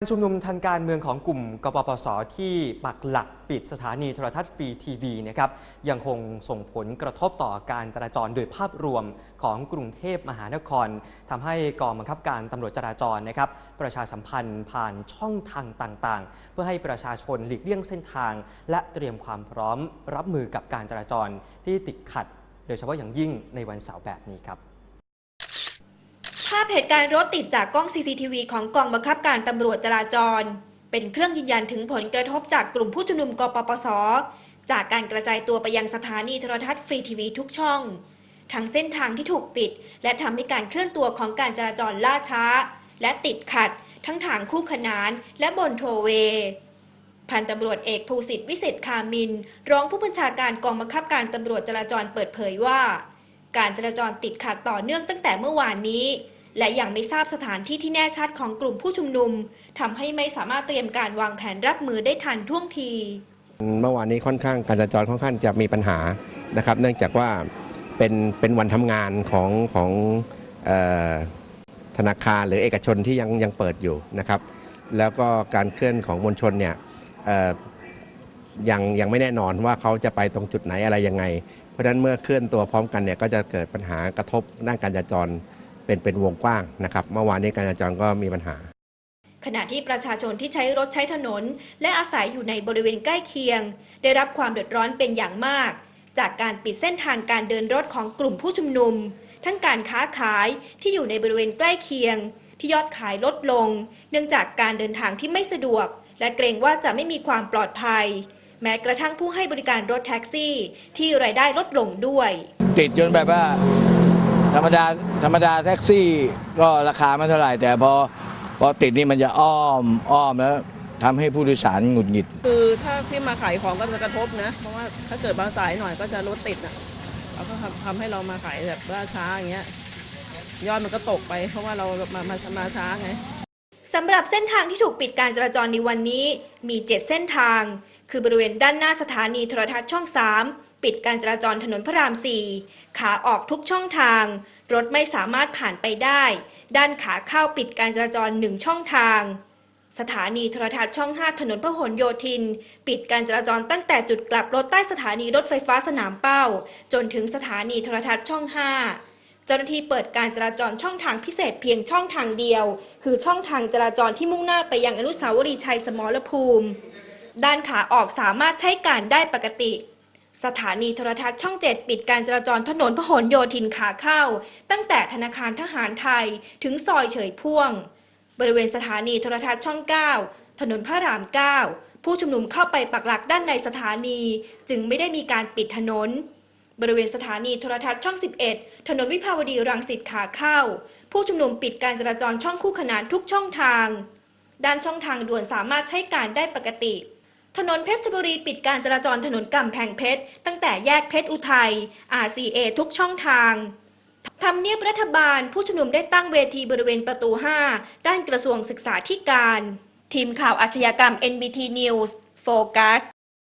การชุมนุมทางการเมืองของกลุ่มกปปส ที่ปักหลักปิดสถานีโทรทัศน์ฟรีทีวีนะครับยังคงส่งผลกระทบต่อการจราจรโดยภาพรวมของกรุงเทพมหานครทำให้กองบังคับการตำรวจจราจรนะครับประชาสัมพันธ์ผ่านช่องทางต่างๆ เพื่อให้ประชาชนหลีกเลี่ยงเส้นทาง และเตรียมความพร้อมรับมือกับการจราจรที่ติดขัด โดยเฉพาะอย่างยิ่งในวันเสาร์แบบนี้ครับ ภาพเหตุการณ์รถติดจากกล้อง CCTV ของกองบังคับการตำรวจจราจร เป็นเครื่องยืนยันถึงผลกระทบจากกลุ่มผู้ชุมนุมกปปส จากการกระจายตัวไปยังสถานีโทรทัศน์ฟรีทีวีทุกช่อง ทั้งเส้นทางที่ถูกปิด และทำให้การเคลื่อนตัวของการจราจรล่าช้า และติดขัด ทั้งทางคู่ขนานและบนโทเวย์พันตำรวจเอกภูสิทธิ์วิเศษคามิน รองผู้บัญชาการกองบังคับการตำรวจจราจรเปิดเผยว่า การจราจรติดขัดต่อเนื่องตั้งแต่เมื่อวานนี้ และยังไม่ทราบสถานที่ที่แน่ชัดของกลุ่มผู้ชุมนุมทำให้ไม่สามารถเตรียมการวางแผนรับมือได้ทันท่วงที เมื่อวานนี้ค่อนข้างการจราจรค่อนข้างจะมีปัญหานะครับ เนื่องจากว่าเป็นเป็นวันทำงานของของออธนาคารหรือเอกชนที่ยังยังเปิดอยู่นะครับ แล้วก็การเคลื่อนของมวลชนเนี่ยยังยังไม่แน่นอนว่าเขาจะไปตรงจุดไหนอะไรยังไง เพราะฉะนั้นเมื่อเคลื่อนตัวพร้อมกันเนี่ยก็จะเกิดปัญหากระทบด้านการจราจร เป็นเป็นวงกว้างนะครับ เมื่อวานนี้การจราจรก็มีปัญหา ขณะที่ประชาชนที่ใช้รถใช้ถนน และอาศัยอยู่ในบริเวณใกล้เคียง ได้รับความเดือดร้อนเป็นอย่างมาก จากการปิดเส้นทางการเดินรถของกลุ่มผู้ชุมนุม ทั้งการค้าขายที่อยู่ในบริเวณใกล้เคียง ที่ยอดขายลดลง เนื่องจากการเดินทางที่ไม่สะดวก และเกรงว่าจะไม่มีความปลอดภัย แม้กระทั่งผู้ให้บริการรถแท็กซี่ ที่รายได้ลดลงด้วย ติดจนแบบว่า ธรรมดาธรรมดาแท็กซี่ก็ราคาไม่เท่าไหร่ แต่พอพอติดนี่มันจะอ้อมอ้อมแล้วทำให้ผู้โดยสารหงุดหงิด คือถ้าที่มาขายของก็จะกระทบนะ เพราะว่าถ้าเกิดมาสายหน่อยก็จะรถติดอะเราก็ทำทำให้เรามาขายแบบล่าช้าอย่างเงี้ยยอดมันก็ตกไป เพราะว่าเรามามามาช้าไงสำหรับเส้นทางที่ถูกปิดการจราจรในวันนี้มี 7 เส้นทาง คือบริเวณด้านหน้าสถานีโทรทัศน์ช่อง 3 ปิดการจราจรถนนพระราม 4 ขาออกทุกช่องทาง รถไม่สามารถผ่านไปได้ ด้านขาเข้าปิดการจราจร1ช่องทาง สถานีโทรทัศน์ช่อง 5 ถนนพหลโยธิน ปิดการจราจรตั้งแต่จุดกลับรถใต้สถานีรถไฟฟ้าสนามเป้า จนถึงสถานีโทรทัศน์ช่อง5เจ้าหน้าที่เปิดการจราจรช่องทางพิเศษเพียงช่องทางเดียว คือช่องทางจราจรที่มุ่งหน้าไปยังอนุสาวรีย์ชัยสมรภูมิ ด้านขาออกสามารถใช้การได้ปกติ สถานีโทรทัศน์ช่อง 7 ปิดการจราจรถนนพหลโยธินขาเข้า ตั้งแต่ธนาคารทหารไทยถึงซอยเฉยพ่วง บริเวณสถานีโทรทัศน์ช่อง 9 ถนนพระราม 9 ผู้ชุมนุมเข้าไปปักหลักด้านในสถานี จึงไม่ได้มีการปิดถนน บริเวณสถานีโทรทัศน์ช่อง 11 ถนนวิภาวดีรังสิตขาเข้า ผู้ชุมนุมปิดการจราจรช่องคู่ขนานทุกช่องทางด้านช่องทางด่วนสามารถใช้การได้ปกติ ถนนเพชรบุรีปิดการจราจรถนนกำแพงเพชร ตั้งแต่แยกเพชรอุทัย RCA ทุกช่องทางทำเนียบรัฐบาลผู้ชุมนุมได้ตั้งเวทีบริเวณประตู 5 ด้านกระทรวงศึกษาธิการ ทีมข่าวอาชญากรรม NBT News โฟกัส